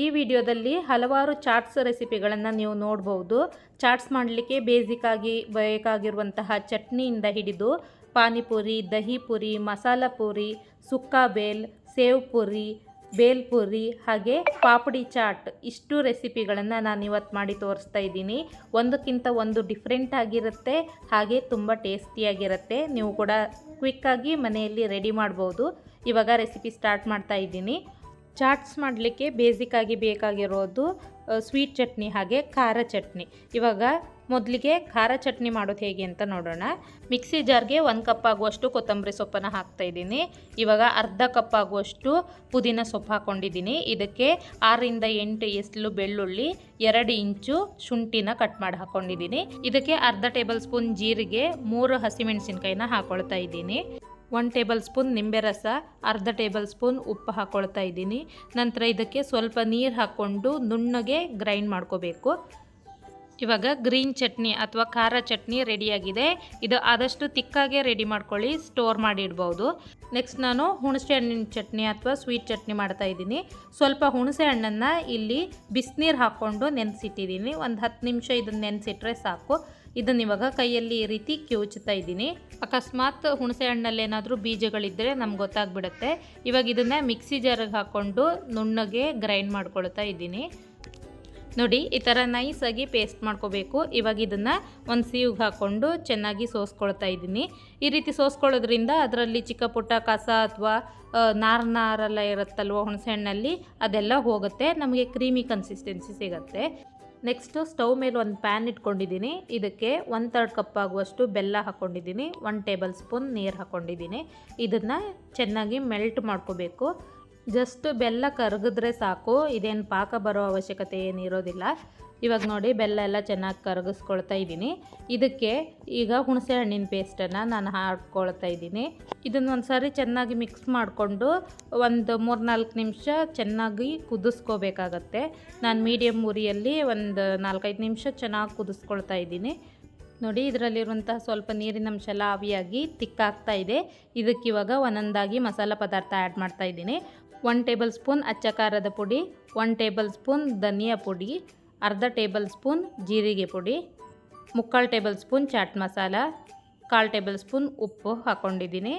ಈ ವಿಡಿಯೋದಲ್ಲಿ ಹಲವಾರು ಚಾಟ್ಸ್ ರೆಸಿಪಿಗಳನ್ನು ನೀವು ನೋಡ್ಬೋದು. ಚಾಟ್ಸ್ ಮಾಡಲಿಕ್ಕೆ ಬೇಸಿಕ್ಕಾಗಿ ಬೇಕಾಗಿರುವಂತಹ ಚಟ್ನಿಯಿಂದ ಹಿಡಿದು ಪಾನಿಪುರಿ ದಹಿ ಪುರಿ ಮಸಾಲ ಪೂರಿ, ಸುಕ್ಕ ಬೇಲ್, ಸೇವ್ ಪುರಿ, ಬೇಲ್ ಪುರಿ ಹಾಗೆ ಪಾಪಡಿ ಚಾಟ್ ಇಷ್ಟು ರೆಸಿಪಿಗಳನ್ನು ನಾನು ಇವತ್ತು ಮಾಡಿ ತೋರಿಸ್ತಾ ಇದ್ದೀನಿ. ಒಂದಕ್ಕಿಂತ ಒಂದು ಡಿಫ್ರೆಂಟ್ ಆಗಿರುತ್ತೆ, ಹಾಗೆ ತುಂಬ ಟೇಸ್ಟಿಯಾಗಿರುತ್ತೆ ನೀವು ಕೂಡ ಕ್ವಿಕ್ಕಾಗಿ ಮನೆಯಲ್ಲಿ ರೆಡಿ ಮಾಡ್ಬೋದು. ಇವಾಗ ರೆಸಿಪಿ ಸ್ಟಾರ್ಟ್ ಮಾಡ್ತಾ ಇದ್ದೀನಿ. ಚಾಟ್ಸ್ ಮಾಡಲಿಕ್ಕೆ ಬೇಸಿಕ್ಕಾಗಿ ಬೇಕಾಗಿರೋದು ಸ್ವೀಟ್ ಚಟ್ನಿ ಹಾಗೆ ಖಾರ ಚಟ್ನಿ. ಇವಾಗ ಮೊದಲಿಗೆ ಖಾರ ಚಟ್ನಿ ಮಾಡೋದು ಹೇಗೆ ಅಂತ ನೋಡೋಣ. ಮಿಕ್ಸಿ ಜಾರ್ಗೆ ಒಂದು ಕಪ್ ಆಗುವಷ್ಟು ಕೊತ್ತಂಬರಿ ಸೊಪ್ಪನ್ನು ಹಾಕ್ತಾ ಇದ್ದೀನಿ. ಇವಾಗ ಅರ್ಧ ಕಪ್ ಆಗುವಷ್ಟು ಪುದೀನ ಸೊಪ್ಪು ಹಾಕ್ಕೊಂಡಿದ್ದೀನಿ ಇದಕ್ಕೆ ಆರರಿಂದ ಎಂಟು ಎಸ್ಲು ಬೆಳ್ಳುಳ್ಳಿ, ಎರಡು ಇಂಚು ಶುಂಠಿನ ಕಟ್ ಮಾಡಿ ಹಾಕ್ಕೊಂಡಿದ್ದೀನಿ ಇದಕ್ಕೆ ಅರ್ಧ ಟೇಬಲ್ ಸ್ಪೂನ್ ಜೀರಿಗೆ, ಮೂರು ಹಸಿಮೆಣಸಿನ್ಕಾಯಿನ ಹಾಕ್ಕೊಳ್ತಾ ಇದ್ದೀನಿ. ಒನ್ ಟೇಬಲ್ ಸ್ಪೂನ್ ನಿಂಬೆ ರಸ, ಅರ್ಧ ಟೇಬಲ್ ಸ್ಪೂನ್ ಉಪ್ಪು ಹಾಕ್ಕೊಳ್ತಾ ಇದ್ದೀನಿ. ನಂತರ ಇದಕ್ಕೆ ಸ್ವಲ್ಪ ನೀರು ಹಾಕ್ಕೊಂಡು ನುಣ್ಣಗೆ ಗ್ರೈಂಡ್ ಮಾಡ್ಕೋಬೇಕು. ಇವಾಗ ಗ್ರೀನ್ ಚಟ್ನಿ ಅಥವಾ ಖಾರ ಚಟ್ನಿ ರೆಡಿಯಾಗಿದೆ. ಇದು ಆದಷ್ಟು ತಿಕ್ಕಾಗೆ ರೆಡಿ ಮಾಡ್ಕೊಳ್ಳಿ ಸ್ಟೋರ್ ಮಾಡಿ ಇಡ್ಬೋದು ನೆಕ್ಸ್ಟ್ ನಾನು ಹುಣಸೆ ಹಣ್ಣಿನ ಚಟ್ನಿ ಅಥವಾ ಸ್ವೀಟ್ ಚಟ್ನಿ ಮಾಡ್ತಾ ಇದ್ದೀನಿ. ಸ್ವಲ್ಪ ಹುಣಸೆ ಹಣ್ಣನ್ನು ಇಲ್ಲಿ ಬಿಸಿನೀರು ಹಾಕ್ಕೊಂಡು ನೆನೆಸಿಟ್ಟಿದ್ದೀನಿ. ಒಂದು ಹತ್ತು ನಿಮಿಷ ಇದನ್ನು ನೆನೆಸಿಟ್ರೆ ಸಾಕು. ಇದನ್ನ ಇವಾಗ ಕೈಯಲ್ಲಿ ಈ ರೀತಿ ಕಿವುಚ್ತಾ ಇದ್ದೀನಿ. ಅಕಸ್ಮಾತ್ ಹುಣಸೆ ಹಣ್ಣಲ್ಲಿ ಏನಾದರೂ ಬೀಜಗಳಿದ್ದರೆ ನಮ್ಗೆ ಗೊತ್ತಾಗ್ಬಿಡುತ್ತೆ. ಇವಾಗ ಇದನ್ನು ಮಿಕ್ಸಿ ಜಾರಿಗೆ ಹಾಕ್ಕೊಂಡು ನುಣ್ಣಗೆ ಗ್ರೈಂಡ್ ಮಾಡ್ಕೊಳ್ತಾ ಇದ್ದೀನಿ. ನೋಡಿ, ಈ ಥರ ನೈಸಾಗಿ ಪೇಸ್ಟ್ ಮಾಡ್ಕೋಬೇಕು. ಇವಾಗ ಇದನ್ನು ಒಂದು ಸೀವ್ಗೆ ಹಾಕ್ಕೊಂಡು ಚೆನ್ನಾಗಿ ಸೋಸ್ಕೊಳ್ತಾ ಇದ್ದೀನಿ. ಈ ರೀತಿ ಸೋಸ್ಕೊಳ್ಳೋದ್ರಿಂದ ಅದರಲ್ಲಿ ಚಿಕ್ಕ ಪುಟ್ಟ ಕಸ ಅಥವಾ ನಾರು ನಾರೆಲ್ಲ ಇರುತ್ತಲ್ವ ಹುಣಸೆಹಣ್ಣಲ್ಲಿ ಅದೆಲ್ಲ ಹೋಗುತ್ತೆ. ನಮಗೆ ಕ್ರೀಮಿ ಕನ್ಸಿಸ್ಟೆನ್ಸಿ ಸಿಗುತ್ತೆ. ನೆಕ್ಸ್ಟು ಸ್ಟವ್ ಮೇಲೆ ಒಂದು ಪ್ಯಾನ್ ಇಟ್ಕೊಂಡಿದ್ದೀನಿ. ಇದಕ್ಕೆ ಒನ್ ತರ್ಡ್ ಕಪ್ ಆಗುವಷ್ಟು ಬೆಲ್ಲ ಹಾಕ್ಕೊಂಡಿದ್ದೀನಿ ಒನ್ ಟೇಬಲ್ ಸ್ಪೂನ್ ನೀರು ಹಾಕ್ಕೊಂಡಿದ್ದೀನಿ ಇದನ್ನು ಚೆನ್ನಾಗಿ ಮೆಲ್ಟ್ ಮಾಡ್ಕೋಬೇಕು. ಜಸ್ಟ್ ಬೆಲ್ಲ ಕರಗಿದ್ರೆ ಸಾಕು, ಇದೇನು ಪಾಕ ಬರೋ ಅವಶ್ಯಕತೆ ಏನಿರೋದಿಲ್ಲ. ಇವಾಗ ನೋಡಿ, ಬೆಲ್ಲ ಎಲ್ಲ ಚೆನ್ನಾಗಿ ಕರಗಿಸ್ಕೊಳ್ತಾ ಇದ್ದೀನಿ. ಇದಕ್ಕೆ ಈಗ ಹುಣಸೆ ಹಣ್ಣಿನ ಪೇಸ್ಟನ್ನು ನಾನು ಹಾಕ್ಕೊಳ್ತಾ ಇದ್ದೀನಿ. ಇದನ್ನು ಒಂದು ಸಾರಿ ಚೆನ್ನಾಗಿ ಮಿಕ್ಸ್ ಮಾಡಿಕೊಂಡು ಒಂದು ಮೂರು ನಾಲ್ಕು ನಿಮಿಷ ಚೆನ್ನಾಗಿ ಕುದಿಸ್ಕೋಬೇಕಾಗತ್ತೆ. ನಾನು ಮೀಡಿಯಮ್ ಉರಿಯಲ್ಲಿ ಒಂದು ನಾಲ್ಕೈದು ನಿಮಿಷ ಚೆನ್ನಾಗಿ ಕುದಿಸ್ಕೊಳ್ತಾ ಇದ್ದೀನಿ. ನೋಡಿ, ಇದರಲ್ಲಿರುವಂತಹ ಸ್ವಲ್ಪ ನೀರಿನ ಅಂಶ ಎಲ್ಲ ಆವಿಯಾಗಿ ತಿಕ್ಕಾಗ್ತಾ ಇದೆ. ಇದಕ್ಕೆ ಇವಾಗ ಒಂದೊಂದಾಗಿ ಮಸಾಲ ಪದಾರ್ಥ ಆ್ಯಡ್ ಮಾಡ್ತಾ ಇದ್ದೀನಿ. ಒನ್ ಟೇಬಲ್ ಸ್ಪೂನ್ ಅಚ್ಚ ಖಾರದ ಪುಡಿ ಒನ್ ಟೇಬಲ್ ಸ್ಪೂನ್ ಧನಿಯಾ ಪುಡಿ, ಅರ್ಧ ಟೇಬಲ್ ಸ್ಪೂನ್ ಜೀರಿಗೆ ಪುಡಿ, ಮುಕ್ಕಾಲು ಟೇಬಲ್ ಸ್ಪೂನ್ ಚಾಟ್ ಮಸಾಲ, ಕಾಲು ಟೇಬಲ್ ಸ್ಪೂನ್ ಉಪ್ಪು ಹಾಕ್ಕೊಂಡಿದ್ದೀನಿ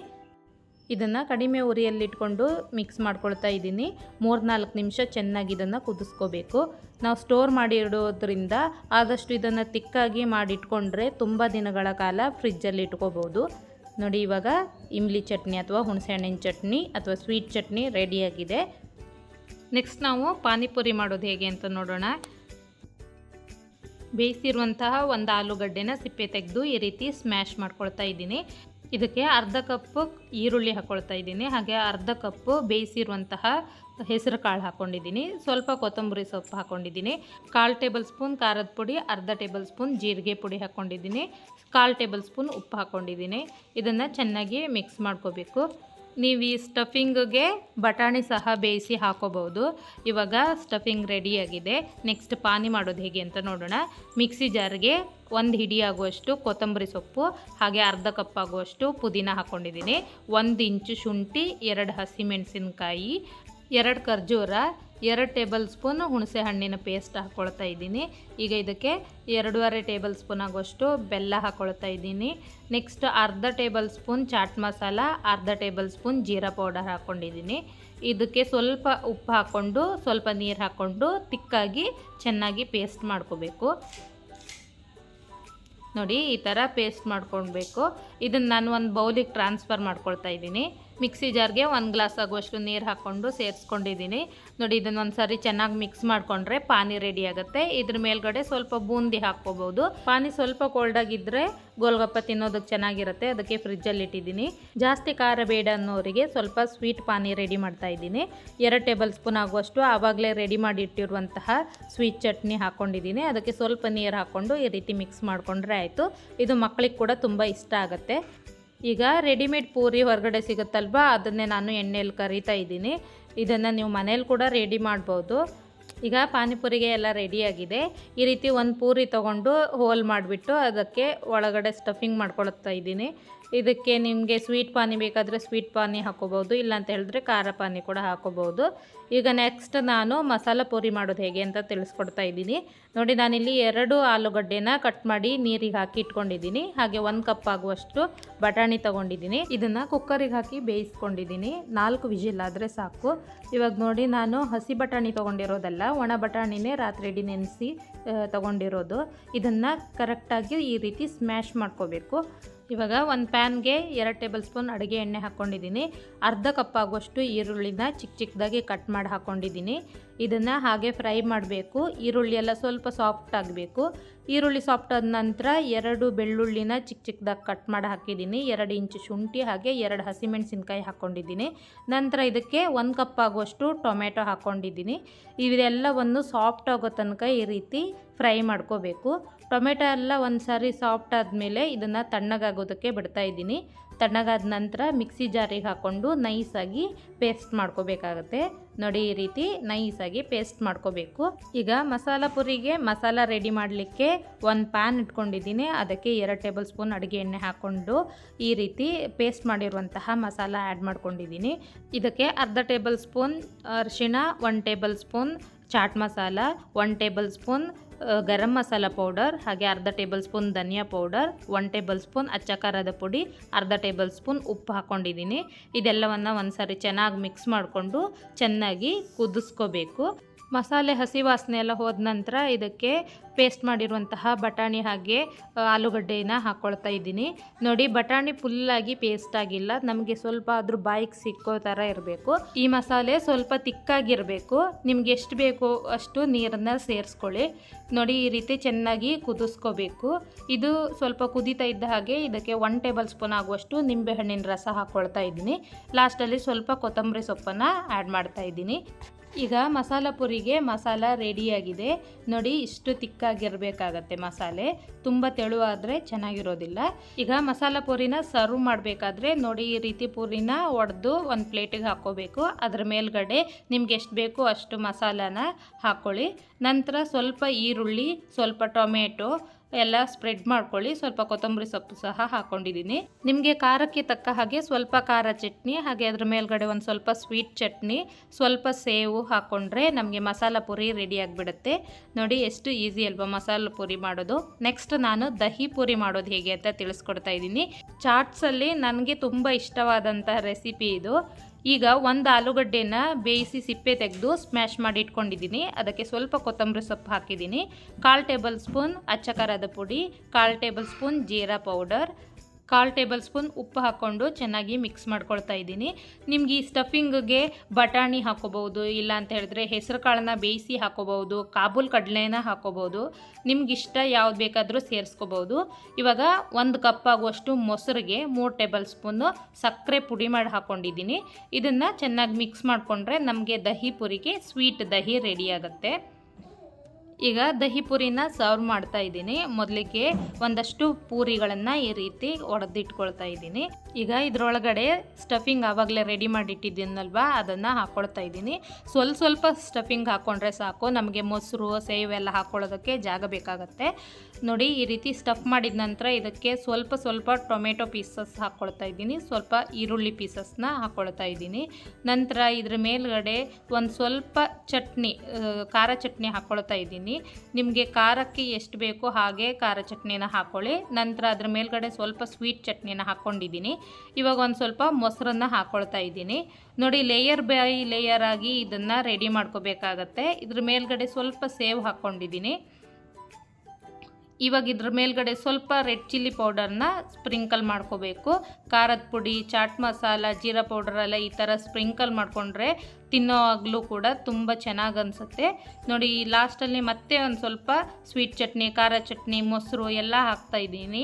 ಇದನ್ನು ಕಡಿಮೆ ಉರಿಯಲ್ಲಿಟ್ಕೊಂಡು ಮಿಕ್ಸ್ ಮಾಡ್ಕೊಳ್ತಾ ಇದ್ದೀನಿ. ಮೂರ್ನಾಲ್ಕು ನಿಮಿಷ ಚೆನ್ನಾಗಿ ಇದನ್ನು ಕುದಿಸ್ಕೋಬೇಕು. ನಾವು ಸ್ಟೋರ್ ಮಾಡಿ ಇಡೋದ್ರಿಂದ ಆದಷ್ಟು ಇದನ್ನು ತಿಕ್ಕಾಗಿ ಮಾಡಿಟ್ಕೊಂಡ್ರೆ ತುಂಬ ದಿನಗಳ ಕಾಲ ಫ್ರಿಜ್ಜಲ್ಲಿ ಇಟ್ಕೋಬೋದು. ನೋಡಿ, ಇವಾಗ ಇಮ್ಲಿ ಚಟ್ನಿ ಅಥವಾ ಹುಣಸೆಹಣ್ಣಿನ ಚಟ್ನಿ ಅಥವಾ ಸ್ವೀಟ್ ಚಟ್ನಿ ರೆಡಿಯಾಗಿದೆ ನೆಕ್ಸ್ಟ್ ನಾವು ಪಾನಿಪುರಿ ಮಾಡೋದು ಹೇಗೆ ಅಂತ ನೋಡೋಣ. ಬೇಯಿಸಿರುವಂತಹ ಒಂದು ಆಲೂಗಡ್ಡೆನ ಸಿಪ್ಪೆ ತೆಗೆದು ಈ ರೀತಿ ಸ್ಮ್ಯಾಶ್ ಮಾಡ್ಕೊಳ್ತಾ ಇದ್ದೀನಿ. ಇದಕ್ಕೆ ಅರ್ಧ ಕಪ್ಪು ಈರುಳ್ಳಿ ಹಾಕ್ಕೊಳ್ತಾ ಇದ್ದೀನಿ. ಹಾಗೆ ಅರ್ಧ ಕಪ್ಪು ಬೇಯಿಸಿರುವಂತಹ ಹೆಸರು ಕಾಳು ಹಾಕ್ಕೊಂಡಿದ್ದೀನಿ ಸ್ವಲ್ಪ ಕೊತ್ತಂಬರಿ ಸೊಪ್ಪು ಹಾಕ್ಕೊಂಡಿದ್ದೀನಿ ಕಾಲು ಟೇಬಲ್ ಸ್ಪೂನ್ ಖಾರದ ಪುಡಿ, ಅರ್ಧ ಟೇಬಲ್ ಸ್ಪೂನ್ ಜೀರಿಗೆ ಪುಡಿ ಹಾಕ್ಕೊಂಡಿದ್ದೀನಿ ಕಾಲು ಟೇಬಲ್ ಸ್ಪೂನ್ ಉಪ್ಪು ಹಾಕ್ಕೊಂಡಿದ್ದೀನಿ ಇದನ್ನು ಚೆನ್ನಾಗಿ ಮಿಕ್ಸ್ ಮಾಡ್ಕೋಬೇಕು. ನೀವು ಈ ಸ್ಟಫಿಂಗ್ಗೆ ಬಟಾಣಿ ಸಹ ಬೇಯಿಸಿ ಹಾಕೋಬಹುದು. ಇವಾಗ ಸ್ಟಫಿಂಗ್ ರೆಡಿಯಾಗಿದೆ ನೆಕ್ಸ್ಟ್ ಪಾನಿ ಮಾಡೋದು ಹೇಗೆ ಅಂತ ನೋಡೋಣ. ಮಿಕ್ಸಿ ಜಾರ್ಗೆ ಒಂದು ಹಿಡಿ ಆಗುವಷ್ಟು ಕೊತ್ತಂಬರಿ ಸೊಪ್ಪು, ಹಾಗೆ ಅರ್ಧ ಕಪ್ ಆಗುವಷ್ಟು ಪುದೀನ ಹಾಕ್ಕೊಂಡಿದ್ದೀನಿ ಒಂದು ಇಂಚು ಶುಂಠಿ, ಎರಡು ಹಸಿಮೆಣಸಿನ್ಕಾಯಿ, ಎರಡು ಖರ್ಜೂರ, ಎರಡು ಟೇಬಲ್ ಸ್ಪೂನ್ ಹುಣಸೆ ಹಣ್ಣಿನ ಪೇಸ್ಟ್ ಹಾಕ್ಕೊಳ್ತಾ ಇದ್ದೀನಿ. ಈಗ ಇದಕ್ಕೆ ಎರಡೂವರೆ ಟೇಬಲ್ ಸ್ಪೂನ್ ಆಗುವಷ್ಟು ಬೆಲ್ಲ ಹಾಕ್ಕೊಳ್ತಾ ಇದ್ದೀನಿ. ನೆಕ್ಸ್ಟ್ ಅರ್ಧ ಟೇಬಲ್ ಸ್ಪೂನ್ ಚಾಟ್ ಮಸಾಲ, ಅರ್ಧ ಟೇಬಲ್ ಸ್ಪೂನ್ ಜೀರಾ ಪೌಡರ್ ಹಾಕ್ಕೊಂಡಿದ್ದೀನಿ ಇದಕ್ಕೆ ಸ್ವಲ್ಪ ಉಪ್ಪು ಹಾಕ್ಕೊಂಡು ಸ್ವಲ್ಪ ನೀರು ಹಾಕ್ಕೊಂಡು ತಿಕ್ಕಾಗಿ ಚೆನ್ನಾಗಿ ಪೇಸ್ಟ್ ಮಾಡ್ಕೋಬೇಕು. ನೋಡಿ ಈ ಥರ ಪೇಸ್ಟ್ ಮಾಡ್ಕೊಳ್ಬೇಕು. ಇದನ್ನು ನಾನು ಒಂದು ಬೌಲಿಗೆ ಟ್ರಾನ್ಸ್ಫರ್ ಮಾಡ್ಕೊಳ್ತಾ ಇದ್ದೀನಿ. ಮಿಕ್ಸಿ ಜಾರ್ಗೆ ಒಂದು ಗ್ಲಾಸ್ ಆಗುವಷ್ಟು ನೀರು ಹಾಕ್ಕೊಂಡು ಸೇರಿಸ್ಕೊಂಡಿದ್ದೀನಿ ನೋಡಿ, ಇದನ್ನು ಒಂದು ಸಾರಿ ಚೆನ್ನಾಗಿ ಮಿಕ್ಸ್ ಮಾಡಿಕೊಂಡ್ರೆ ಪಾನಿ ರೆಡಿ ಆಗುತ್ತೆ. ಇದ್ರ ಮೇಲ್ಗಡೆ ಸ್ವಲ್ಪ ಬೂಂದಿ ಹಾಕ್ಕೋಬೋದು. ಪಾನಿ ಸ್ವಲ್ಪ ಕೋಲ್ಡ್ ಆಗಿದ್ರೆ ಗೋಲ್ಗಪ್ಪ ತಿನ್ನೋದಕ್ಕೆ ಚೆನ್ನಾಗಿರುತ್ತೆ. ಅದಕ್ಕೆ ಫ್ರಿಜ್ಜಲ್ಲಿ ಇಟ್ಟಿದ್ದೀನಿ ಜಾಸ್ತಿ ಖಾರ ಬೇಡ ಅನ್ನೋರಿಗೆ ಸ್ವಲ್ಪ ಸ್ವೀಟ್ ಪಾನಿ ರೆಡಿ ಮಾಡ್ತಾ ಇದ್ದೀನಿ. ಎರಡು ಟೇಬಲ್ ಸ್ಪೂನ್ ಆಗುವಷ್ಟು ಆವಾಗಲೇ ರೆಡಿ ಮಾಡಿ ಇಟ್ಟಿರುವಂತಹ ಸ್ವೀಟ್ ಚಟ್ನಿ ಹಾಕ್ಕೊಂಡಿದ್ದೀನಿ ಅದಕ್ಕೆ ಸ್ವಲ್ಪ ನೀರು ಹಾಕ್ಕೊಂಡು ಈ ರೀತಿ ಮಿಕ್ಸ್ ಮಾಡಿಕೊಂಡ್ರೆ ಆಯಿತು. ಇದು ಮಕ್ಕಳಿಗೆ ಕೂಡ ತುಂಬ ಇಷ್ಟ ಆಗುತ್ತೆ. ಈಗ ರೆಡಿಮೇಡ್ ಪೂರಿ ಹೊರಗಡೆ ಸಿಗುತ್ತಲ್ವ? ಅದನ್ನೇ ನಾನು ಎಣ್ಣೆಯಲ್ಲಿ ಕರಿತಾ ಇದ್ದೀನಿ. ಇದನ್ನು ನೀವು ಮನೇಲಿ ಕೂಡ ರೆಡಿ ಮಾಡ್ಬೋದು. ಈಗ ಪಾನಿಪುರಿಗೆ ಎಲ್ಲ ರೆಡಿಯಾಗಿದೆ ಈ ರೀತಿ ಒಂದು ಪೂರಿ ತೊಗೊಂಡು ಹೋಲ್ ಮಾಡಿಬಿಟ್ಟು ಅದಕ್ಕೆ ಒಳಗಡೆ ಸ್ಟಫಿಂಗ್ ಮಾಡ್ಕೊಳ್ತಾ ಇದ್ದೀನಿ. ಇದಕ್ಕೆ ನಿಮಗೆ ಸ್ವೀಟ್ ಪಾನಿ ಬೇಕಾದರೆ ಸ್ವೀಟ್ ಪಾನಿ ಹಾಕೋಬೋದು ಇಲ್ಲ ಅಂತ ಹೇಳಿದ್ರೆ ಖಾರ ಪಾನಿ ಕೂಡ ಹಾಕೋಬೋದು ಈಗ ನೆಕ್ಸ್ಟ್ ನಾನು ಮಸಾಲ ಪೂರಿ ಮಾಡೋದು ಹೇಗೆ ಅಂತ ತಿಳಿಸ್ಕೊಡ್ತಾ ಇದ್ದೀನಿ. ನೋಡಿ, ನಾನಿಲ್ಲಿ ಎರಡು ಆಲೂಗಡ್ಡೆನ ಕಟ್ ಮಾಡಿ ನೀರಿಗೆ ಹಾಕಿ ಇಟ್ಕೊಂಡಿದ್ದೀನಿ. ಹಾಗೆ ಒಂದು ಕಪ್ ಆಗುವಷ್ಟು ಬಟಾಣಿ ತೊಗೊಂಡಿದ್ದೀನಿ. ಇದನ್ನು ಕುಕ್ಕರಿಗೆ ಹಾಕಿ ಬೇಯಿಸ್ಕೊಂಡಿದ್ದೀನಿ. ನಾಲ್ಕು ವಿಜಿಲ್ ಆದರೆ ಸಾಕು. ಇವಾಗ ನೋಡಿ, ನಾನು ಹಸಿ ಬಟಾಣಿ ತೊಗೊಂಡಿರೋದಲ್ಲ ಒಣ ಬಟಾಣಿನೇ ರಾತ್ರಿ ನೆನೆಸಿ ತೊಗೊಂಡಿರೋದು. ಇದನ್ನು ಕರೆಕ್ಟಾಗಿ ಈ ರೀತಿ ಸ್ಮ್ಯಾಶ್ ಮಾಡ್ಕೋಬೇಕು. ಇವಾಗ ಒಂದು ಪ್ಯಾನ್ಗೆ ಎರಡು ಟೇಬಲ್ ಸ್ಪೂನ್ ಅಡುಗೆ ಎಣ್ಣೆ ಹಾಕ್ಕೊಂಡಿದ್ದೀನಿ ಅರ್ಧ ಕಪ್ ಆಗುವಷ್ಟು ಈರುಳ್ಳಿನ ಚಿಕ್ಕ ಚಿಕ್ಕದಾಗಿ ಕಟ್ ಮಾಡಿ ಹಾಕ್ಕೊಂಡಿದ್ದೀನಿ ಇದನ್ನು ಹಾಗೆ ಫ್ರೈ ಮಾಡಬೇಕು. ಈರುಳ್ಳಿ ಎಲ್ಲ ಸ್ವಲ್ಪ ಸಾಫ್ಟ್ ಆಗಬೇಕು. ಈರುಳ್ಳಿ ಸಾಫ್ಟ್ ಆದ ನಂತರ ಎರಡು ಬೆಳ್ಳುಳ್ಳಿನ ಚಿಕ್ಕ ಚಿಕ್ಕದಾಗಿ ಕಟ್ ಮಾಡಿ ಹಾಕಿದ್ದೀನಿ. ಎರಡು ಇಂಚು ಶುಂಠಿ ಹಾಗೆ ಎರಡು ಹಸಿಮೆಣಸಿನ್ಕಾಯಿ ಹಾಕ್ಕೊಂಡಿದ್ದೀನಿ ನಂತರ ಇದಕ್ಕೆ ಒಂದು ಕಪ್ ಆಗುವಷ್ಟು ಟೊಮೆಟೊ ಹಾಕ್ಕೊಂಡಿದ್ದೀನಿ ಇವೆಲ್ಲವನ್ನು ಸಾಫ್ಟ್ ಆಗೋ ತನಕ ಈ ರೀತಿ ಫ್ರೈ ಮಾಡ್ಕೋಬೇಕು. ಟೊಮೆಟೊ ಎಲ್ಲ ಒಂದು ಸಾರಿ ಸಾಫ್ಟ್ ಆದಮೇಲೆ ಇದನ್ನು ತಣ್ಣಗಾಗೋದಕ್ಕೆ ಬಿಡ್ತಾ ಇದ್ದೀನಿ. ತಣ್ಣಗಾದ ನಂತರ ಮಿಕ್ಸಿ ಜಾರಿಗೆ ಹಾಕ್ಕೊಂಡು ನೈಸಾಗಿ ಪೇಸ್ಟ್ ಮಾಡ್ಕೋಬೇಕಾಗತ್ತೆ. ನೋಡಿ ಈ ರೀತಿ ನೈಸಾಗಿ ಪೇಸ್ಟ್ ಮಾಡ್ಕೋಬೇಕು. ಈಗ ಮಸಾಲ ಪುರಿಗೆ ಮಸಾಲ ರೆಡಿ ಮಾಡಲಿಕ್ಕೆ ಒಂದು ಪ್ಯಾನ್ ಇಟ್ಕೊಂಡಿದ್ದೀನಿ. ಅದಕ್ಕೆ ಎರಡು ಟೇಬಲ್ ಸ್ಪೂನ್ ಅಡುಗೆ ಎಣ್ಣೆ ಹಾಕ್ಕೊಂಡು ಈ ರೀತಿ ಪೇಸ್ಟ್ ಮಾಡಿರುವಂತಹ ಮಸಾಲ ಆ್ಯಡ್ ಮಾಡ್ಕೊಂಡಿದ್ದೀನಿ. ಇದಕ್ಕೆ ಅರ್ಧ ಟೇಬಲ್ ಸ್ಪೂನ್ ಅರಿಶಿಣ one tablespoon chaat masala one tablespoon garam masala powder, ಹಾಗೆ ಅರ್ಧ tablespoon dhaniya powder one tablespoon ಅಚ್ಚ ಖಾರದ ಪುಡಿ, ಅರ್ಧ ಟೇಬಲ್ ಸ್ಪೂನ್ ಉಪ್ಪು ಹಾಕ್ಕೊಂಡಿದ್ದೀನಿ ಇದೆಲ್ಲವನ್ನು ಒಂದು ಸಾರಿ ಚೆನ್ನಾಗಿ ಮಿಕ್ಸ್ ಮಾಡಿಕೊಂಡು ಚೆನ್ನಾಗಿ ಕುದಿಸ್ಕೋಬೇಕು. ಮಸಾಲೆ ಹಸಿ ವಾಸನೆ ಎಲ್ಲ ಹೋದ ನಂತರ ಇದಕ್ಕೆ ಪೇಸ್ಟ್ ಮಾಡಿರುವಂತಹ ಬಟಾಣಿ ಹಾಗೆ ಆಲೂಗಡ್ಡೆನ ಹಾಕ್ಕೊಳ್ತಾ ಇದ್ದೀನಿ. ನೋಡಿ, ಬಟಾಣಿ ಫುಲ್ಲಾಗಿ ಪೇಸ್ಟ್ ಆಗಿಲ್ಲ. ನಮಗೆ ಸ್ವಲ್ಪ ಆದರೂ ಬಾಯಿಗೆ ಸಿಕ್ಕೋ ಥರ ಇರಬೇಕು. ಈ ಮಸಾಲೆ ಸ್ವಲ್ಪ ತಿಕ್ಕಾಗಿರಬೇಕು. ನಿಮ್ಗೆ ಎಷ್ಟು ಬೇಕೋ ಅಷ್ಟು ನೀರನ್ನು ಸೇರಿಸ್ಕೊಳ್ಳಿ. ನೋಡಿ, ಈ ರೀತಿ ಚೆನ್ನಾಗಿ ಕುದಿಸ್ಕೋಬೇಕು. ಇದು ಸ್ವಲ್ಪ ಕುದೀತಾ ಇದ್ದ ಹಾಗೆ ಇದಕ್ಕೆ ಒನ್ ಟೇಬಲ್ ಸ್ಪೂನ್ ಆಗುವಷ್ಟು ನಿಂಬೆಹಣ್ಣಿನ ರಸ ಹಾಕ್ಕೊಳ್ತಾ ಇದ್ದೀನಿ. ಲಾಸ್ಟಲ್ಲಿ ಸ್ವಲ್ಪ ಕೊತ್ತಂಬರಿ ಸೊಪ್ಪನ್ನು ಆ್ಯಡ್ ಮಾಡ್ತಾ ಇದ್ದೀನಿ. ಈಗ ಮಸಾಲ ಪುರಿಗೆ ಮಸಾಲ ರೆಡಿಯಾಗಿದೆ ನೋಡಿ, ಇಷ್ಟು ತಿಕ್ಕಾಗಿರಬೇಕಾಗತ್ತೆ ಮಸಾಲೆ. ತುಂಬ ತೆಳುವಾದರೆ ಚೆನ್ನಾಗಿರೋದಿಲ್ಲ. ಈಗ ಮಸಾಲ ಪೂರಿನ ಸರ್ವ್ ಮಾಡಬೇಕಾದ್ರೆ ನೋಡಿ, ಈ ರೀತಿ ಪೂರಿನ ಒಡೆದು ಒಂದು ಪ್ಲೇಟಿಗೆ ಹಾಕ್ಕೋಬೇಕು. ಅದ್ರ ಮೇಲ್ಗಡೆ ನಿಮ್ಗೆ ಎಷ್ಟು ಬೇಕೋ ಅಷ್ಟು ಮಸಾಲಾನ ಹಾಕ್ಕೊಳ್ಳಿ ನಂತರ ಸ್ವಲ್ಪ ಈರುಳ್ಳಿ, ಸ್ವಲ್ಪ ಟೊಮೆಟೊ ಎಲ್ಲ ಸ್ಪ್ರೆಡ್ ಮಾಡ್ಕೊಳ್ಳಿ. ಸ್ವಲ್ಪ ಕೊತ್ತಂಬರಿ ಸೊಪ್ಪು ಸಹ ಹಾಕೊಂಡಿದ್ದೀನಿ. ನಿಮಗೆ ಖಾರಕ್ಕೆ ತಕ್ಕ ಹಾಗೆ ಸ್ವಲ್ಪ ಖಾರ ಚಟ್ನಿ, ಹಾಗೆ ಅದ್ರ ಮೇಲ್ಗಡೆ ಒಂದು ಸ್ವಲ್ಪ ಸ್ವೀಟ್ ಚಟ್ನಿ, ಸ್ವಲ್ಪ ಸೇವು ಹಾಕ್ಕೊಂಡ್ರೆ ನಮಗೆ ಮಸಾಲ ಪುರಿ ರೆಡಿ ಆಗಿಬಿಡುತ್ತೆ. ನೋಡಿ ಎಷ್ಟು ಈಸಿ ಅಲ್ವಾ ಮಸಾಲ ಪುರಿ ಮಾಡೋದು. ನೆಕ್ಸ್ಟ್ ನಾನು ದಹಿ ಪುರಿ ಮಾಡೋದು ಹೇಗೆ ಅಂತ ತಿಳಿಸ್ಕೊಡ್ತಾ ಇದ್ದೀನಿ. ಚಾಟ್ಸಲ್ಲಿ ನನಗೆ ತುಂಬ ಇಷ್ಟವಾದಂತಹ ರೆಸಿಪಿ ಇದು. ಈಗ ಒಂದು ಆಲೂಗಡ್ಡೆಯನ್ನು ಬೇಯಿಸಿ ಸಿಪ್ಪೆ ತೆಗೆದು ಸ್ಮ್ಯಾಶ್ ಮಾಡಿ ಇಟ್ಕೊಂಡಿದ್ದೀನಿ. ಅದಕ್ಕೆ ಸ್ವಲ್ಪ ಕೊತ್ತಂಬರಿ ಸೊಪ್ಪು ಹಾಕಿದ್ದೀನಿ. ಕಾಲು ಟೇಬಲ್ ಸ್ಪೂನ್ ಅಚ್ಚಕಾರದ ಪುಡಿ, ಕಾಲು ಟೇಬಲ್ ಸ್ಪೂನ್ ಜೀರಾ ಪೌಡರ್ ಕಾಲು ಟೇಬಲ್ ಸ್ಪೂನ್ ಉಪ್ಪು ಹಾಕ್ಕೊಂಡು ಚೆನ್ನಾಗಿ ಮಿಕ್ಸ್ ಮಾಡ್ಕೊಳ್ತಾ ಇದ್ದೀನಿ. ನಿಮ್ಗೆ ಈ ಸ್ಟಫಿಂಗ್ಗೆ ಬಟಾಣಿ ಹಾಕೋಬಹುದು ಇಲ್ಲ ಅಂತ ಹೇಳಿದ್ರೆ ಹೆಸರು ಕಾಳನ್ನ ಬೇಯಿಸಿ ಹಾಕೋಬಹುದು ಕಾಬೂಲ್ ಕಡಲೆನ ಹಾಕೋಬಹುದು ನಿಮ್ಗೆ ಇಷ್ಟ ಯಾವ್ದು ಬೇಕಾದರೂ ಸೇರಿಸ್ಕೋಬಹುದು ಇವಾಗ ಒಂದು ಕಪ್ ಆಗುವಷ್ಟು ಮೊಸರಿಗೆ ಮೂರು ಟೇಬಲ್ ಸ್ಪೂನು ಸಕ್ಕರೆ ಪುಡಿ ಮಾಡಿ ಹಾಕ್ಕೊಂಡಿದ್ದೀನಿ. ಇದನ್ನು ಚೆನ್ನಾಗಿ ಮಿಕ್ಸ್ ಮಾಡಿಕೊಂಡ್ರೆ ನಮಗೆ ದಹಿ ಪುರಿಗೆ ಸ್ವೀಟ್ ದಹಿ ರೆಡಿ ಆಗುತ್ತೆ. ಈಗ ದಹಿ ಪೂರಿನ ಸರ್ವ್ ಮಾಡ್ತಾ ಇದ್ದೀನಿ. ಮೊದಲಿಗೆ ಒಂದಷ್ಟು ಪೂರಿಗಳನ್ನು ಈ ರೀತಿ ಒಡೆದಿಟ್ಕೊಳ್ತಾ ಇದ್ದೀನಿ. ಈಗ ಇದರೊಳಗಡೆ ಸ್ಟಫಿಂಗ್ ಆವಾಗಲೇ ರೆಡಿ ಮಾಡಿಟ್ಟಿದ್ದೀನಲ್ವಾ? ಅದನ್ನು ಹಾಕ್ಕೊಳ್ತಾ ಇದ್ದೀನಿ. ಸ್ವಲ್ಪ ಸ್ವಲ್ಪ ಸ್ಟಫಿಂಗ್ ಹಾಕ್ಕೊಂಡ್ರೆ ಸಾಕು. ನಮಗೆ ಮೊಸರು ಸೇವೆಲ್ಲ ಹಾಕ್ಕೊಳ್ಳೋದಕ್ಕೆ ಜಾಗ ಬೇಕಾಗತ್ತೆ. ನೋಡಿ ಈ ರೀತಿ ಸ್ಟಫ್ ಮಾಡಿದ ನಂತರ ಇದಕ್ಕೆ ಸ್ವಲ್ಪ ಸ್ವಲ್ಪ ಟೊಮೆಟೊ ಪೀಸಸ್ ಹಾಕ್ಕೊಳ್ತಾ ಇದ್ದೀನಿ. ಸ್ವಲ್ಪ ಈರುಳ್ಳಿ ಪೀಸಸ್ನ ಹಾಕ್ಕೊಳ್ತಾ ಇದ್ದೀನಿ. ನಂತರ ಇದ್ರ ಮೇಲ್ಗಡೆ ಒಂದು ಸ್ವಲ್ಪ ಚಟ್ನಿ ಖಾರ ಚಟ್ನಿ ಹಾಕ್ಕೊಳ್ತಾ ಇದ್ದೀನಿ. ನಿಮಗೆ ಖಾರಕ್ಕೆ ಎಷ್ಟು ಬೇಕೋ ಹಾಗೆ ಖಾರ ಚಟ್ನಿನ ಹಾಕ್ಕೊಳ್ಳಿ ನಂತರ ಅದ್ರ ಮೇಲ್ಗಡೆ ಸ್ವಲ್ಪ ಸ್ವೀಟ್ ಚಟ್ನಿನ ಹಾಕ್ಕೊಂಡಿದ್ದೀನಿ ಇವಾಗ ಒಂದು ಸ್ವಲ್ಪ ಮೊಸರನ್ನು ಹಾಕ್ಕೊಳ್ತಾ ಇದ್ದೀನಿ. ನೋಡಿ ಲೇಯರ್ ಬೈ ಲೇಯರ್ ಆಗಿ ಇದನ್ನು ರೆಡಿ ಮಾಡ್ಕೋಬೇಕಾಗತ್ತೆ. ಇದ್ರ ಮೇಲ್ಗಡೆ ಸ್ವಲ್ಪ ಸೇವ್ ಹಾಕ್ಕೊಂಡಿದ್ದೀನಿ ಇವಾಗ ಇದ್ರ ಮೇಲ್ಗಡೆ ಸ್ವಲ್ಪ ರೆಡ್ ಚಿಲ್ಲಿ ಪೌಡರ್ನ ಸ್ಪ್ರಿಂಕಲ್ ಮಾಡ್ಕೋಬೇಕು. ಖಾರದ ಪುಡಿ, ಚಾಟ್ ಮಸಾಲ, ಜೀರಾ ಪೌಡರ್ ಎಲ್ಲ ಈ ಥರ ಸ್ಪ್ರಿಂಕಲ್ ಮಾಡಿಕೊಂಡ್ರೆ ತಿನ್ನೋವಾಗಲೂ ಕೂಡ ತುಂಬ ಚೆನ್ನಾಗಿ ಅನಿಸುತ್ತೆ. ನೋಡಿ ಲಾಸ್ಟಲ್ಲಿ ಮತ್ತೆ ಒಂದು ಸ್ವಲ್ಪ ಸ್ವೀಟ್ ಚಟ್ನಿ, ಖಾರ ಚಟ್ನಿ, ಮೊಸರು ಎಲ್ಲ ಹಾಕ್ತಾಯಿದ್ದೀನಿ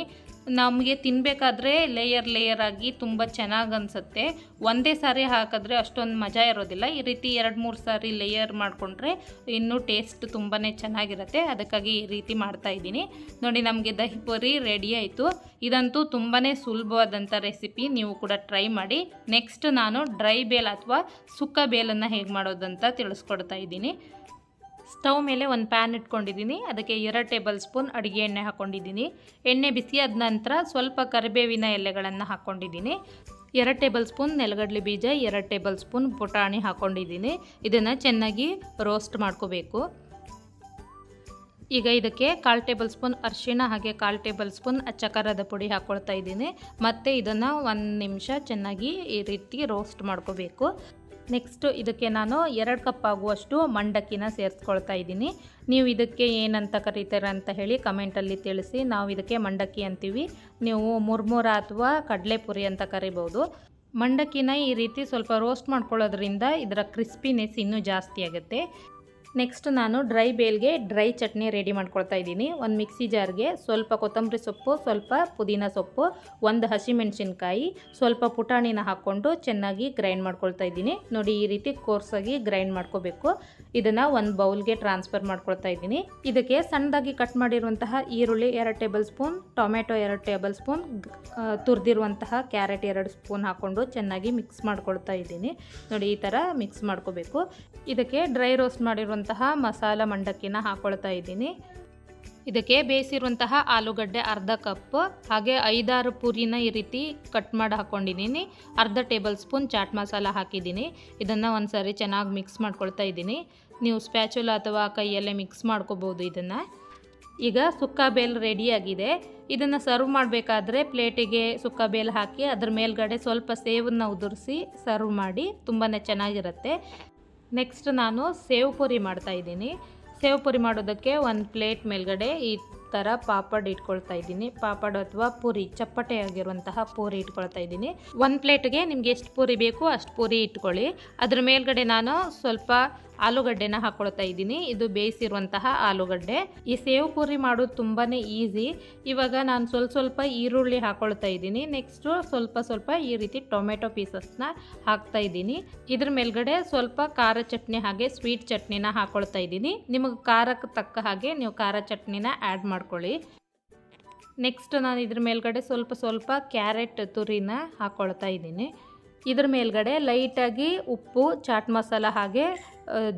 ನಮಗೆ ತಿನ್ನಬೇಕಾದ್ರೆ ಲೇಯರ್ ಲೇಯರ್ ಆಗಿ ತುಂಬ ಚೆನ್ನಾಗಿ ಅನಿಸುತ್ತೆ. ಒಂದೇ ಸಾರಿ ಹಾಕಿದ್ರೆ ಅಷ್ಟೊಂದು ಮಜಾ ಇರೋದಿಲ್ಲ. ಈ ರೀತಿ ಎರಡು, ಮೂರು ಸಾರಿ ಲೇಯರ್ ಮಾಡಿಕೊಂಡ್ರೆ ಇನ್ನೂ ಟೇಸ್ಟ್ ತುಂಬಾ ಚೆನ್ನಾಗಿರುತ್ತೆ. ಅದಕ್ಕಾಗಿ ಈ ರೀತಿ ಮಾಡ್ತಾ ಇದ್ದೀನಿ. ನೋಡಿ, ನಮಗೆ ದಹಿ ಪುರಿ ರೆಡಿ ಆಯಿತು. ಇದಂತೂ ತುಂಬಾ ಸುಲಭವಾದಂಥ ರೆಸಿಪಿ ನೀವು ಕೂಡ ಟ್ರೈ ಮಾಡಿ. ನೆಕ್ಸ್ಟ್ ನಾನು ಡ್ರೈ ಬೇಲ್ ಅಥವಾ ಸುಕ್ಕ ಬೇಲನ್ನು ಹೇಗೆ ಮಾಡೋದಂತ ತಿಳಿಸ್ಕೊಡ್ತಾ ಇದ್ದೀನಿ. ಸ್ಟವ್ ಮೇಲೆ ಒಂದು ಪ್ಯಾನ್ ಇಟ್ಕೊಂಡಿದ್ದೀನಿ. ಅದಕ್ಕೆ ಎರಡು ಟೇಬಲ್ ಸ್ಪೂನ್ ಅಡುಗೆ ಎಣ್ಣೆ ಹಾಕ್ಕೊಂಡಿದ್ದೀನಿ ಎಣ್ಣೆ ಬಿಸಿಯಾದ ನಂತರ ಸ್ವಲ್ಪ ಕರಿಬೇವಿನ ಎಲೆಗಳನ್ನು ಹಾಕ್ಕೊಂಡಿದ್ದೀನಿ ಎರಡು ಟೇಬಲ್ ಸ್ಪೂನ್ ನೆಲಗಡಲೆ ಬೀಜ, ಎರಡು ಟೇಬಲ್ ಸ್ಪೂನ್ ಪುಟಾಣಿ ಹಾಕ್ಕೊಂಡಿದ್ದೀನಿ ಇದನ್ನು ಚೆನ್ನಾಗಿ ರೋಸ್ಟ್ ಮಾಡ್ಕೋಬೇಕು. ಈಗ ಇದಕ್ಕೆ ಕಾಲು ಟೇಬಲ್ ಸ್ಪೂನ್ ಅರಿಶಿಣ ಹಾಗೆ ಕಾಲು ಟೇಬಲ್ ಸ್ಪೂನ್ ಅಚ್ಚಕಾರದ ಪುಡಿ ಹಾಕ್ಕೊಳ್ತಾ ಇದ್ದೀನಿ. ಮತ್ತು ಇದನ್ನು ಒಂದು ನಿಮಿಷ ಚೆನ್ನಾಗಿ ಈ ರೀತಿ ರೋಸ್ಟ್ ಮಾಡ್ಕೋಬೇಕು. ನೆಕ್ಸ್ಟ್ ಇದಕ್ಕೆ ನಾನು ಎರಡು ಕಪ್ ಆಗುವಷ್ಟು ಮಂಡಕ್ಕಿನ ಸೇರಿಸ್ಕೊಳ್ತಾ ಇದ್ದೀನಿ. ನೀವು ಇದಕ್ಕೆ ಏನಂತ ಕರೀತಾರೆ ಅಂತ ಹೇಳಿ ಕಮೆಂಟಲ್ಲಿ ತಿಳಿಸಿ. ನಾವು ಇದಕ್ಕೆ ಮಂಡಕ್ಕಿ ಅಂತೀವಿ. ನೀವು ಮುರ್ಮುರ ಅಥವಾ ಕಡಲೆಪುರಿ ಅಂತ ಕರಿಬೋದು. ಮಂಡಕ್ಕಿನ ಈ ರೀತಿ ಸ್ವಲ್ಪ ರೋಸ್ಟ್ ಮಾಡ್ಕೊಳ್ಳೋದ್ರಿಂದ ಇದರ ಕ್ರಿಸ್ಪಿನೆಸ್ ಇನ್ನೂ ಜಾಸ್ತಿ ಆಗುತ್ತೆ. ನೆಕ್ಸ್ಟ್ ನಾನು ಡ್ರೈ ಬೇಲ್ಗೆ ಡ್ರೈ ಚಟ್ನಿ ರೆಡಿ ಮಾಡ್ಕೊಳ್ತಾ ಇದ್ದೀನಿ. ಒಂದು ಮಿಕ್ಸಿ ಜಾರ್ಗೆ ಸ್ವಲ್ಪ ಕೊತ್ತಂಬರಿ ಸೊಪ್ಪು, ಸ್ವಲ್ಪ ಪುದೀನ ಸೊಪ್ಪು, ಒಂದು ಹಸಿಮೆಣಸಿನ್ಕಾಯಿ, ಸ್ವಲ್ಪ ಪುಟಾಣಿನ ಹಾಕ್ಕೊಂಡು ಚೆನ್ನಾಗಿ ಗ್ರೈಂಡ್ ಮಾಡ್ಕೊಳ್ತಾ ಇದ್ದೀನಿ. ನೋಡಿ ಈ ರೀತಿ ಕೋರ್ಸಾಗಿ ಗ್ರೈಂಡ್ ಮಾಡ್ಕೋಬೇಕು. ಇದನ್ನು ಒಂದು ಬೌಲ್ಗೆ ಟ್ರಾನ್ಸ್ಫರ್ ಮಾಡ್ಕೊಳ್ತಾ ಇದ್ದೀನಿ. ಇದಕ್ಕೆ ಸಣ್ಣದಾಗಿ ಕಟ್ ಮಾಡಿರುವಂತಹ ಈರುಳ್ಳಿ ಎರಡು ಟೇಬಲ್ ಸ್ಪೂನ್ ಟೊಮೆಟೊ ಎರಡು ಟೇಬಲ್ ಸ್ಪೂನ್ ತುರಿದಿರುವಂತಹ ಕ್ಯಾರೆಟ್ ಎರಡು ಸ್ಪೂನ್ ಹಾಕ್ಕೊಂಡು ಚೆನ್ನಾಗಿ ಮಿಕ್ಸ್ ಮಾಡ್ಕೊಳ್ತಾ ಇದ್ದೀನಿ. ನೋಡಿ ಈ ಥರ ಮಿಕ್ಸ್ ಮಾಡ್ಕೋಬೇಕು. ಇದಕ್ಕೆ ಡ್ರೈ ರೋಸ್ಟ್ ಮಾಡಿರುವಂತಹ ಮಸಾಲ ಮಂಡಕ್ಕಿನ ಹಾಕ್ಕೊಳ್ತಾ ಇದ್ದೀನಿ. ಇದಕ್ಕೆ ಬೇಯಿಸಿರುವಂತಹ ಆಲೂಗಡ್ಡೆ ಅರ್ಧ ಕಪ್, ಹಾಗೆ ಐದಾರು ಪೂರಿನ ಈ ರೀತಿ ಕಟ್ ಮಾಡಿ ಹಾಕ್ಕೊಂಡಿದ್ದೀನಿ ಅರ್ಧ ಟೇಬಲ್ ಸ್ಪೂನ್ ಚಾಟ್ ಮಸಾಲ ಹಾಕಿದ್ದೀನಿ. ಇದನ್ನು ಒಂದು ಸಾರಿ ಚೆನ್ನಾಗಿ ಮಿಕ್ಸ್ ಮಾಡ್ಕೊಳ್ತಾ ಇದ್ದೀನಿ. ನೀವು ಸ್ಪ್ಯಾಚುಲ ಅಥವಾ ಕೈಯಲ್ಲೇ ಮಿಕ್ಸ್ ಮಾಡ್ಕೋಬೋದು ಇದನ್ನು. ಈಗ ಸುಕ್ಕ ಬೇಲ್ ರೆಡಿಯಾಗಿದೆ ಇದನ್ನು ಸರ್ವ್ ಮಾಡಬೇಕಾದ್ರೆ ಪ್ಲೇಟಿಗೆ ಸುಕ್ಕ ಬೇಲ್ ಹಾಕಿ ಅದ್ರ ಮೇಲ್ಗಡೆ ಸ್ವಲ್ಪ ಸೇವನ್ನ ಉದುರಿಸಿ ಸರ್ವ್ ಮಾಡಿ ತುಂಬಾ ಚೆನ್ನಾಗಿರುತ್ತೆ. ನೆಕ್ಸ್ಟ್ ನಾನು ಸೇವ್ ಪುರಿ ಮಾಡ್ತಾ ಇದ್ದೀನಿ. ಸೇವ್ ಪುರಿ ಮಾಡೋದಕ್ಕೆ ಒಂದು ಪ್ಲೇಟ್ ಮೇಲ್ಗಡೆ ಈ ಥರ ಪಾಪಡ್ ಇಟ್ಕೊಳ್ತಾ ಇದ್ದೀನಿ. ಪಾಪಡ್ ಅಥವಾ ಪೂರಿ, ಚಪ್ಪಟೆ ಆಗಿರುವಂತಹ ಪೂರಿ ಇಟ್ಕೊಳ್ತಾ ಇದ್ದೀನಿ. ಒಂದು ಪ್ಲೇಟ್ಗೆ ನಿಮ್ಗೆ ಎಷ್ಟು ಪೂರಿ ಬೇಕು ಅಷ್ಟು ಪೂರಿ ಇಟ್ಕೊಳ್ಳಿ. ಅದ್ರ ಮೇಲ್ಗಡೆ ನಾನು ಸ್ವಲ್ಪ ಆಲೂಗಡ್ಡೆನ ಹಾಕೊಳ್ತಾ ಇದ್ದೀನಿ. ಇದು ಬೇಯಿಸಿರುವಂತಹ ಆಲೂಗಡ್ಡೆ. ಈ ಸೇವ್ ಪೂರಿ ಮಾಡೋದು ತುಂಬಾ ಈಸಿ. ಇವಾಗ ನಾನು ಸ್ವಲ್ಪ ಸ್ವಲ್ಪ ಈರುಳ್ಳಿ ಹಾಕೊಳ್ತಾ ಇದ್ದೀನಿ. ನೆಕ್ಸ್ಟು ಸ್ವಲ್ಪ ಸ್ವಲ್ಪ ಈ ರೀತಿ ಟೊಮೆಟೊ ಪೀಸಸ್ನ ಹಾಕ್ತಾ ಇದ್ದೀನಿ. ಇದ್ರ ಮೇಲ್ಗಡೆ ಸ್ವಲ್ಪ ಖಾರ ಚಟ್ನಿ ಹಾಗೆ ಸ್ವೀಟ್ ಚಟ್ನಿನ ಹಾಕೊಳ್ತಾ ಇದ್ದೀನಿ. ನಿಮಗೆ ಖಾರಕ್ಕೆ ತಕ್ಕ ಹಾಗೆ ನೀವು ಖಾರ ಚಟ್ನಿನ ಆ್ಯಡ್ ಮಾಡ್ಕೊಳ್ಳಿ. ನೆಕ್ಸ್ಟ್ ನಾನು ಇದ್ರ ಮೇಲ್ಗಡೆ ಸ್ವಲ್ಪ ಸ್ವಲ್ಪ ಕ್ಯಾರೆಟ್ ತುರಿನ ಹಾಕ್ಕೊಳ್ತಾ ಇದ್ದೀನಿ. ಇದ್ರ ಮೇಲ್ಗಡೆ ಲೈಟಾಗಿ ಉಪ್ಪು, ಚಾಟ್ ಮಸಾಲ ಹಾಗೆ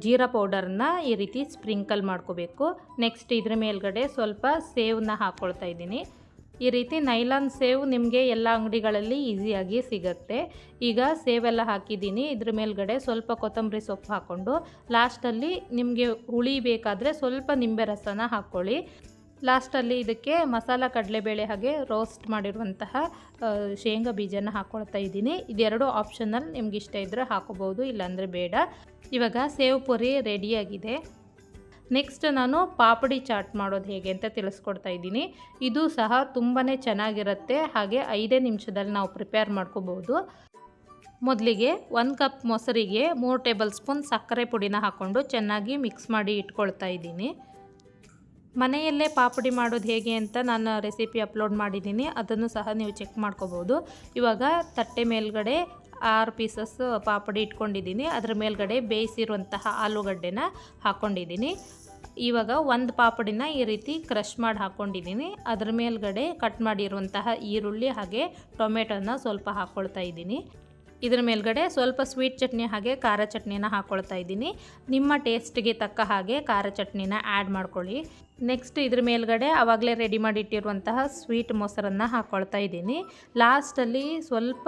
ಜೀರಾ ಪೌಡರನ್ನ ಈ ರೀತಿ ಸ್ಪ್ರಿಂಕಲ್ ಮಾಡ್ಕೋಬೇಕು. ನೆಕ್ಸ್ಟ್ ಇದ್ರ ಮೇಲ್ಗಡೆ ಸ್ವಲ್ಪ ಸೇವನ್ನ ಹಾಕ್ಕೊಳ್ತಾ ಇದ್ದೀನಿ. ಈ ರೀತಿ ನೈಲಾನ್ ಸೇವ್ ನಿಮಗೆ ಎಲ್ಲ ಅಂಗಡಿಗಳಲ್ಲಿ ಈಸಿಯಾಗಿ ಸಿಗುತ್ತೆ. ಈಗ ಸೇವೆಲ್ಲ ಹಾಕಿದ್ದೀನಿ. ಇದ್ರ ಮೇಲ್ಗಡೆ ಸ್ವಲ್ಪ ಕೊತ್ತಂಬರಿ ಸೊಪ್ಪು ಹಾಕ್ಕೊಂಡು ಲಾಸ್ಟಲ್ಲಿ ನಿಮಗೆ ಹುಳಿ ಬೇಕಾದರೆ ಸ್ವಲ್ಪ ನಿಂಬೆ ರಸನ ಹಾಕ್ಕೊಳ್ಳಿ. ಲಾಸ್ಟಲ್ಲಿ ಇದಕ್ಕೆ ಮಸಾಲ ಕಡಲೆಬೇಳೆ ಹಾಗೆ ರೋಸ್ಟ್ ಮಾಡಿರುವಂತಹ ಶೇಂಗಾ ಬೀಜನ ಹಾಕ್ಕೊಳ್ತಾ ಇದ್ದೀನಿ. ಇದೆರಡು ಆಪ್ಷನಲ್ ನಿಮ್ಗೆ ಇಷ್ಟ ಇದ್ದರೆ ಹಾಕೋಬೋದು ಇಲ್ಲಾಂದರೆ ಬೇಡ. ಇವಾಗ ಸೇವ್ ಪುರಿ ರೆಡಿಯಾಗಿದೆ ನೆಕ್ಸ್ಟ್ ನಾನು ಪಾಪಡಿ ಚಾಟ್ ಮಾಡೋದು ಹೇಗೆ ಅಂತ ತಿಳಿಸ್ಕೊಡ್ತಾ ಇದ್ದೀನಿ. ಇದು ಸಹ ತುಂಬಾ ಚೆನ್ನಾಗಿರುತ್ತೆ, ಹಾಗೆ ಐದೇ ನಿಮಿಷದಲ್ಲಿ ನಾವು ಪ್ರಿಪೇರ್ ಮಾಡ್ಕೋಬೋದು ಮೊದಲಿಗೆ ಒಂದು ಕಪ್ ಮೊಸರಿಗೆ ಮೂರು ಟೇಬಲ್ ಸ್ಪೂನ್ ಸಕ್ಕರೆ ಪುಡಿನ ಹಾಕ್ಕೊಂಡು ಚೆನ್ನಾಗಿ ಮಿಕ್ಸ್ ಮಾಡಿ ಇಟ್ಕೊಳ್ತಾ ಇದ್ದೀನಿ. ಮನೆಯಲ್ಲೇ ಪಾಪಡಿ ಮಾಡೋದು ಹೇಗೆ ಅಂತ ನಾನು ರೆಸಿಪಿ ಅಪ್ಲೋಡ್ ಮಾಡಿದ್ದೀನಿ. ಅದನ್ನು ಸಹ ನೀವು ಚೆಕ್ ಮಾಡ್ಕೋಬೋದು. ಇವಾಗ ತಟ್ಟೆ ಮೇಲ್ಗಡೆ ಆರು ಪೀಸಸ್ ಪಾಪಡಿ ಇಟ್ಕೊಂಡಿದ್ದೀನಿ. ಅದರ ಮೇಲ್ಗಡೆ ಬೇಯಿಸಿರುವಂತಹ ಆಲೂಗಡ್ಡೆನ ಹಾಕ್ಕೊಂಡಿದ್ದೀನಿ ಇವಾಗ ಒಂದು ಪಾಪಡಿನ ಈ ರೀತಿ ಕ್ರಷ್ ಮಾಡಿ ಹಾಕ್ಕೊಂಡಿದ್ದೀನಿ ಅದ್ರ ಮೇಲ್ಗಡೆ ಕಟ್ ಮಾಡಿರುವಂತಹ ಈರುಳ್ಳಿ ಹಾಗೆ ಟೊಮೆಟೊನ ಸ್ವಲ್ಪ ಹಾಕ್ಕೊಳ್ತಾ ಇದ್ದೀನಿ. ಇದ್ರ ಮೇಲ್ಗಡೆ ಸ್ವಲ್ಪ ಸ್ವೀಟ್ ಚಟ್ನಿ ಹಾಗೆ ಖಾರ ಚಟ್ನಿನ ಹಾಕ್ಕೊಳ್ತಾ ಇದ್ದೀನಿ. ನಿಮ್ಮ ಟೇಸ್ಟ್ಗೆ ತಕ್ಕ ಹಾಗೆ ಖಾರ ಚಟ್ನಿನ ಆ್ಯಡ್ ಮಾಡ್ಕೊಳ್ಳಿ. ನೆಕ್ಸ್ಟ್ ಇದ್ರ ಮೇಲ್ಗಡೆ ಆವಾಗಲೇ ರೆಡಿ ಮಾಡಿಟ್ಟಿರುವಂತಹ ಸ್ವೀಟ್ ಮೊಸರನ್ನು ಹಾಕ್ಕೊಳ್ತಾ ಇದ್ದೀನಿ. ಲಾಸ್ಟಲ್ಲಿ ಸ್ವಲ್ಪ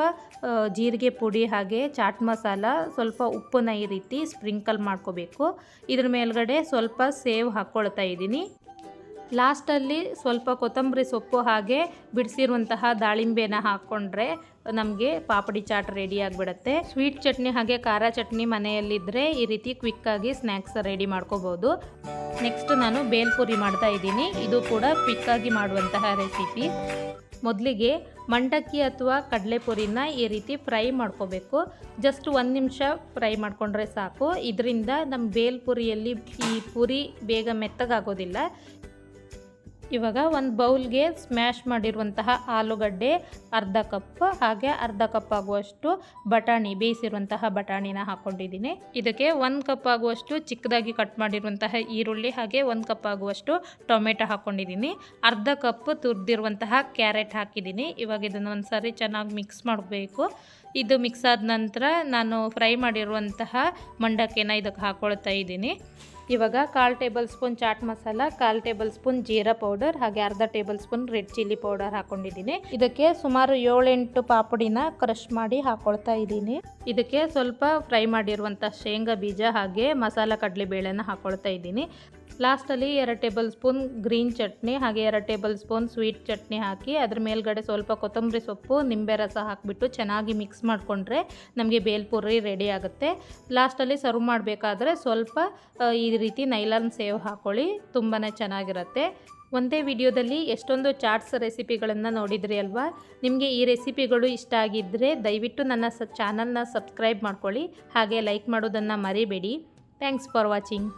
ಜೀರಿಗೆ ಪುಡಿ ಹಾಗೆ ಚಾಟ್ ಮಸಾಲ, ಸ್ವಲ್ಪ ಉಪ್ಪನ್ನ ಈ ರೀತಿ ಸ್ಪ್ರಿಂಕಲ್ ಮಾಡ್ಕೋಬೇಕು. ಇದ್ರ ಮೇಲ್ಗಡೆ ಸ್ವಲ್ಪ ಸೇವ್ ಹಾಕ್ಕೊಳ್ತಾ ಇದ್ದೀನಿ. ಲಾಸ್ಟಲ್ಲಿ ಸ್ವಲ್ಪ ಕೊತ್ತಂಬರಿ ಸೊಪ್ಪು ಹಾಗೆ ಬಿಡಿಸಿರುವಂತಹ ದಾಳಿಂಬೆನ ಹಾಕ್ಕೊಂಡ್ರೆ ನಮಗೆ ಪಾಪಡಿ ಚಾಟ್ ರೆಡಿ ಆಗಿಬಿಡುತ್ತೆ. ಸ್ವೀಟ್ ಚಟ್ನಿ ಹಾಗೆ ಖಾರ ಚಟ್ನಿ ಮನೆಯಲ್ಲಿದ್ದರೆ ಈ ರೀತಿ ಕ್ವಿಕ್ಕಾಗಿ ಸ್ನ್ಯಾಕ್ಸ್ ರೆಡಿ ಮಾಡ್ಕೋಬೋದು. ನೆಕ್ಸ್ಟ್ ನಾನು ಬೇಲ್ಪುರಿ ಮಾಡ್ತಾ ಇದ್ದೀನಿ. ಇದು ಕೂಡ ಕ್ವಿಕ್ಕಾಗಿ ಮಾಡುವಂತಹ ರೆಸಿಪಿ ಮೊದಲಿಗೆ ಮಂಡಕ್ಕಿ ಅಥವಾ ಕಡಲೆಪುರಿನ ಈ ರೀತಿ ಫ್ರೈ ಮಾಡ್ಕೋಬೇಕು. ಜಸ್ಟ್ ಒಂದು ನಿಮಿಷ ಫ್ರೈ ಮಾಡಿಕೊಂಡ್ರೆ ಸಾಕು. ಇದರಿಂದ ನಮ್ಮ ಬೇಲ್ಪುರಿಯಲ್ಲಿ ಈ ಪುರಿ ಬೇಗ ಮೆತ್ತಗಾಗೋದಿಲ್ಲ. ಇವಾಗ ಒಂದು ಬೌಲ್ಗೆ ಸ್ಮ್ಯಾಶ್ ಮಾಡಿರುವಂತಹ ಆಲೂಗಡ್ಡೆ, ಅರ್ಧ ಕಪ್, ಹಾಗೆ ಅರ್ಧ ಕಪ್ ಆಗುವಷ್ಟು ಬಟಾಣಿ, ಬೇಯಿಸಿರುವಂತಹ ಬಟಾಣಿನ ಹಾಕ್ಕೊಂಡಿದ್ದೀನಿ ಇದಕ್ಕೆ ಒಂದು ಕಪ್ ಆಗುವಷ್ಟು ಚಿಕ್ಕದಾಗಿ ಕಟ್ ಮಾಡಿರುವಂತಹ ಈರುಳ್ಳಿ, ಹಾಗೆ ಒಂದು ಕಪ್ ಆಗುವಷ್ಟು ಟೊಮೆಟೊ ಹಾಕ್ಕೊಂಡಿದ್ದೀನಿ ಅರ್ಧ ಕಪ್ ತುರಿದಿರುವಂತಹ ಕ್ಯಾರೆಟ್ ಹಾಕಿದ್ದೀನಿ. ಇವಾಗ ಇದನ್ನು ಒಂದು ಸಾರಿ ಚೆನ್ನಾಗಿ ಮಿಕ್ಸ್ ಮಾಡಬೇಕು. ಇದು ಮಿಕ್ಸ್ ಆದ ನಂತರ ನಾನು ಫ್ರೈ ಮಾಡಿರುವಂತಹ ಮಂಡಕ್ಕಿನ ಇದಕ್ಕೆ ಹಾಕ್ಕೊಳ್ತಾ ಇದ್ದೀನಿ. ಇವಾಗ ಕಾಲು ಟೇಬಲ್ ಸ್ಪೂನ್ ಚಾಟ್ ಮಸಾಲ, ಕಾಲು ಟೇಬಲ್ ಸ್ಪೂನ್ ಜೀರಾ ಪೌಡರ್, ಹಾಗೆ ಅರ್ಧ tablespoon red chilli powder ಹಾಕೊಂಡಿದ್ದೀನಿ. ಇದಕ್ಕೆ ಸುಮಾರು ಏಳೆಂಟು ಪಾಪುಡಿನ ಕ್ರಶ್ ಮಾಡಿ ಹಾಕೊಳ್ತಾ ಇದ್ದೀನಿ. ಇದಕ್ಕೆ ಸ್ವಲ್ಪ ಫ್ರೈ ಮಾಡಿರುವಂತಹ ಶೇಂಗಾ ಬೀಜ ಹಾಗೆ ಮಸಾಲ ಕಡಲೆಬೇಳೆನ ಹಾಕೊಳ್ತಾ ಇದ್ದೀನಿ. ಲಾಸ್ಟಲ್ಲಿ ಎರಡು ಟೇಬಲ್ ಸ್ಪೂನ್ ಗ್ರೀನ್ ಚಟ್ನಿ, ಹಾಗೆ ಎರಡು ಟೇಬಲ್ ಸ್ಪೂನ್ ಸ್ವೀಟ್ ಚಟ್ನಿ ಹಾಕಿ ಅದ್ರ ಮೇಲ್ಗಡೆ ಸ್ವಲ್ಪ ಕೊತ್ತಂಬರಿ ಸೊಪ್ಪು, ನಿಂಬೆ ರಸ ಹಾಕಿಬಿಟ್ಟು ಚೆನ್ನಾಗಿ ಮಿಕ್ಸ್ ಮಾಡಿಕೊಂಡ್ರೆ ನಮಗೆ ಬೇಲ್ಪುರಿ ರೆಡಿ ಆಗುತ್ತೆ. ಲಾಸ್ಟಲ್ಲಿ ಸರ್ವ್ ಮಾಡಬೇಕಾದ್ರೆ ಸ್ವಲ್ಪ ಈ ರೀತಿ ನೈಲಾನ್ ಸೇವ್ ಹಾಕ್ಕೊಳ್ಳಿ ತುಂಬಾ ಚೆನ್ನಾಗಿರುತ್ತೆ. ಒಂದೇ ವಿಡಿಯೋದಲ್ಲಿ ಎಷ್ಟೊಂದು ಚಾಟ್ಸ್ ರೆಸಿಪಿಗಳನ್ನು ನೋಡಿದ್ರಿ ಅಲ್ವಾ? ನಿಮಗೆ ಈ ರೆಸಿಪಿಗಳು ಇಷ್ಟ ಆಗಿದ್ದರೆ ದಯವಿಟ್ಟು ನನ್ನ ಸ, ಚಾನಲ್ನ ಸಬ್ಸ್ಕ್ರೈಬ್ ಮಾಡ್ಕೊಳ್ಳಿ, ಹಾಗೆ ಲೈಕ್ ಮಾಡೋದನ್ನು ಮರಿಬೇಡಿ. Thanks for watching.